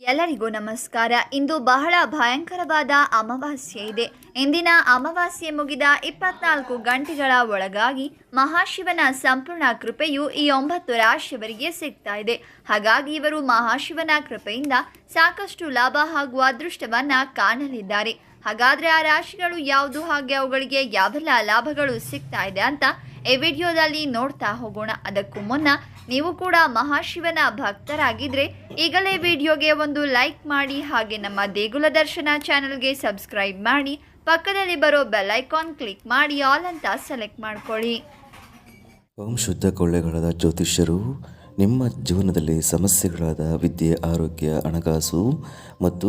ಎಲ್ಲರಿಗೂ ನಮಸ್ಕಾರ. ಇಂದು ಬಹಳ ಭಯಂಕರವಾದ ಅಮಾವಾಸ್ಯೆ ಇದೆ. ಇಂದಿನ ಅಮಾವಾಸ್ಯೆ ಮುಗಿದ ಇಪ್ಪತ್ನಾಲ್ಕು ಗಂಟೆಗಳ ಒಳಗಾಗಿ ಮಹಾಶಿವನ ಸಂಪೂರ್ಣ ಕೃಪೆಯು ಈ ಒಂಬತ್ತು ರಾಶಿಯವರಿಗೆ ಸಿಗ್ತಾ ಇದೆ. ಹಾಗಾಗಿ ಇವರು ಮಹಾಶಿವನ ಕೃಪೆಯಿಂದ ಸಾಕಷ್ಟು ಲಾಭ ಹಾಗೂ ಅದೃಷ್ಟವನ್ನ ಕಾಣಲಿದ್ದಾರೆ. ಹಾಗಾದ್ರೆ ಆ ರಾಶಿಗಳು ಯಾವುದು ಹಾಗೆ ಅವುಗಳಿಗೆ ಯಾವೆಲ್ಲ ಲಾಭಗಳು ಸಿಗ್ತಾ ಇದೆ ಅಂತ ಈ ವಿಡಿಯೋದಲ್ಲಿ ನೋಡ್ತಾ ಹೋಗೋಣ. ಅದಕ್ಕೂ ಮುನ್ನ ನೀವು ಕೂಡ ಮಹಾಶಿವನ ಭಕ್ತರಾಗಿದ್ರೆ ಈಗಲೇ ವಿಡಿಯೋಗೆ ಒಂದು ಲೈಕ್ ಮಾಡಿ ಹಾಗೆ ನಮ್ಮ ದೇಗುಲ ದರ್ಶನ ಚಾನಲ್ಗೆ ಸಬ್ಸ್ಕ್ರೈಬ್ ಮಾಡಿ ಪಕ್ಕದಲ್ಲಿ ಬರೋ ಬೆಲ್ ಐಕಾನ್ ಕ್ಲಿಕ್ ಮಾಡಿ ಆಲ್ ಅಂತ ಸೆಲೆಕ್ಟ್ ಮಾಡ್ಕೊಳ್ಳಿ. ಓಂ ಶುದ್ಧ ಕೊಳ್ಳೆಗಳಾದ ಜ್ಯೋತಿಷ್ಯರು, ನಿಮ್ಮ ಜೀವನದಲ್ಲಿ ಸಮಸ್ಯೆಗಳಾದ ವಿದ್ಯೆ, ಆರೋಗ್ಯ, ಹಣಕಾಸು ಮತ್ತು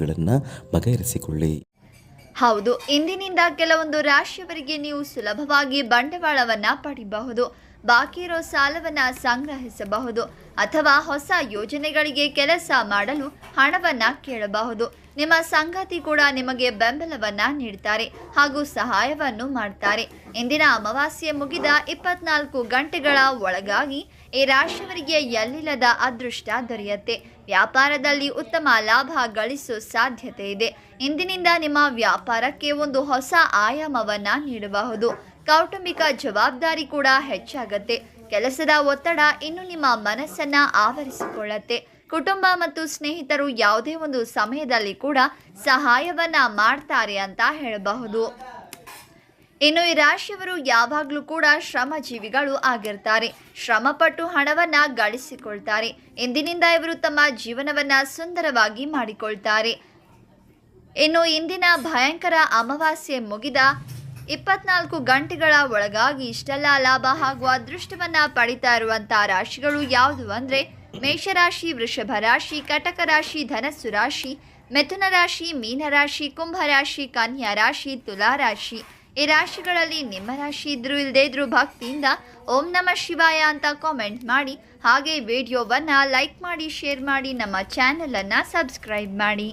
ಸಮಸ್ಯೆಗಳನ್ನು ಬಗೆಹರಿಸಿಕೊಳ್ಳಿ. ಹೌದು, ಇಂದಿನಿಂದ ಕೆಲವೊಂದು ರಾಶಿಯವರಿಗೆ ನೀವು ಸುಲಭವಾಗಿ ಬಂಡವಾಳವನ್ನ ಪಡಿಬಹುದು, ಬಾಕಿ ಇರೋ ಸಾಲವನ್ನ ಸಂಗ್ರಹಿಸಬಹುದು, ಅಥವಾ ಹೊಸ ಯೋಜನೆಗಳಿಗೆ ಕೆಲಸ ಮಾಡಲು ಹಣವನ್ನ ಕೇಳಬಹುದು. ನಿಮ್ಮ ಸಂಗಾತಿ ಕೂಡ ನಿಮಗೆ ಬೆಂಬಲವನ್ನ ನೀಡ್ತಾರೆ ಹಾಗೂ ಸಹಾಯವನ್ನು ಮಾಡ್ತಾರೆ. ಇಂದಿನ ಅಮಾವಾಸ್ಯೆ ಮುಗಿದ ಇಪ್ಪತ್ನಾಲ್ಕು ಗಂಟೆಗಳ ಒಳಗಾಗಿ ಈ ರಾಶಿಯವರಿಗೆ ಎಲ್ಲಿಲ್ಲದ ಅದೃಷ್ಟ ದೊರೆಯುತ್ತೆ. ವ್ಯಾಪಾರದಲ್ಲಿ ಉತ್ತಮ ಲಾಭ ಗಳಿಸೋ ಸಾಧ್ಯತೆ ಇದೆ. ಇಂದಿನಿಂದ ನಿಮ್ಮ ವ್ಯಾಪಾರಕ್ಕೆ ಒಂದು ಹೊಸ ಆಯಾಮವನ್ನ ನೀಡಬಹುದು. ಕೌಟುಂಬಿಕ ಜವಾಬ್ದಾರಿ ಕೂಡ ಹೆಚ್ಚಾಗತ್ತೆ. ಕೆಲಸದ ಒತ್ತಡ ಇನ್ನು ನಿಮ್ಮ ಮನಸ್ಸನ್ನ ಆವರಿಸಿಕೊಳ್ಳತ್ತೆ. ಕುಟುಂಬ ಮತ್ತು ಸ್ನೇಹಿತರು ಯಾವುದೇ ಒಂದು ಸಮಯದಲ್ಲಿ ಕೂಡ ಸಹಾಯವನ್ನ ಮಾಡ್ತಾರೆ ಅಂತ ಹೇಳಬಹುದು. ಇನ್ನು ಈ ರಾಶಿಯವರು ಯಾವಾಗಲೂ ಕೂಡ ಶ್ರಮಜೀವಿಗಳು ಆಗಿರ್ತಾರೆ. ಶ್ರಮಪಟ್ಟು ಹಣವನ್ನ ಗಳಿಸಿಕೊಳ್ತಾರೆ. ಇಂದಿನಿಂದ ಇವರು ತಮ್ಮ ಜೀವನವನ್ನ ಸುಂದರವಾಗಿ ಮಾಡಿಕೊಳ್ತಾರೆ. ಇನ್ನು ಇಂದಿನ ಭಯಂಕರ ಅಮಾವಾಸ್ಯೆ ಮುಗಿದ ಇಪ್ಪತ್ನಾಲ್ಕು ಗಂಟೆಗಳ ಒಳಗಾಗಿ ಇಷ್ಟೆಲ್ಲ ಲಾಭ ಹಾಗೂ ಅದೃಷ್ಟವನ್ನ ಪಡಿತಾ ಇರುವಂತಹ ರಾಶಿಗಳು ಯಾವುದು ಅಂದ್ರೆ ಮೇಷರಾಶಿ, ವೃಷಭ ರಾಶಿ, ಕಟಕ ರಾಶಿ, ಧನಸ್ಸು ರಾಶಿ, ಮಿಥುನ ರಾಶಿ ಮೀನರಾಶಿ ಕುಂಭರಾಶಿ ಕನ್ಯಾ ರಾಶಿ, ತುಲಾ ರಾಶಿ. ಈ ರಾಶಿಗಳಲ್ಲಿ ನಿಮ್ಮ ರಾಶಿ ಇದ್ರೂ ಇಲ್ಲದೇ ಇದ್ರೂ ಭಕ್ತಿಯಿಂದ ಓಂ ನಮ ಶಿವಾಯ ಅಂತ ಕಾಮೆಂಟ್ ಮಾಡಿ. ಹಾಗೆ ವಿಡಿಯೋವನ್ನು ಲೈಕ್ ಮಾಡಿ ಶೇರ್ ಮಾಡಿ, ನಮ್ಮ ಚಾನಲನ್ನು ಸಬ್ಸ್ಕ್ರೈಬ್ ಮಾಡಿ.